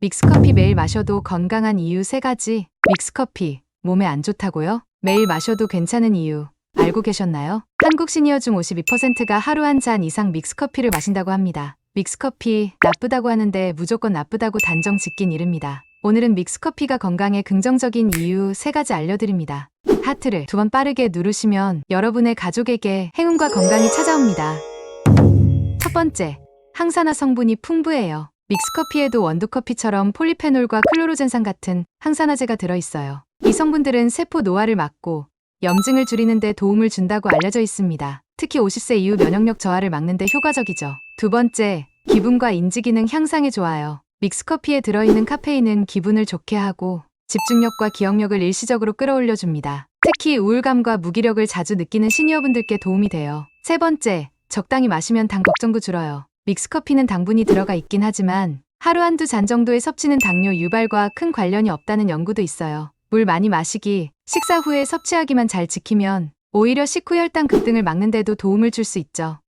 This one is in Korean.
믹스커피 매일 마셔도 건강한 이유 3가지. 믹스커피, 몸에 안 좋다고요? 매일 마셔도 괜찮은 이유. 알고 계셨나요? 한국 시니어 중 52%가 하루 한 잔 이상 믹스커피를 마신다고 합니다. 믹스커피 나쁘다고 하는데 무조건 나쁘다고 단정 짓긴 이릅니다. 오늘은 믹스커피가 건강에 긍정적인 이유 3가지 알려드립니다. 하트를 두 번 빠르게 누르시면 여러분의 가족에게 행운과 건강이 찾아옵니다. 첫 번째, 항산화 성분이 풍부해요. 믹스커피에도 원두커피처럼 폴리페놀과 클로로젠산 같은 항산화제가 들어있어요. 이 성분들은 세포 노화를 막고 염증을 줄이는 데 도움을 준다고 알려져 있습니다. 특히 50세 이후 면역력 저하를 막는 데 효과적이죠. 두 번째, 기분과 인지 기능 향상에 좋아요. 믹스커피에 들어있는 카페인은 기분을 좋게 하고 집중력과 기억력을 일시적으로 끌어올려 줍니다. 특히 우울감과 무기력을 자주 느끼는 시니어분들께 도움이 돼요. 세 번째, 적당히 마시면 당 걱정도 줄어요. 믹스커피는 당분이 들어가 있긴 하지만 하루 한두 잔 정도의 섭취는 당뇨 유발과 큰 관련이 없다는 연구도 있어요. 물 많이 마시기, 식사 후에 섭취하기만 잘 지키면 오히려 식후 혈당 급등을 막는 데도 도움을 줄 수 있죠.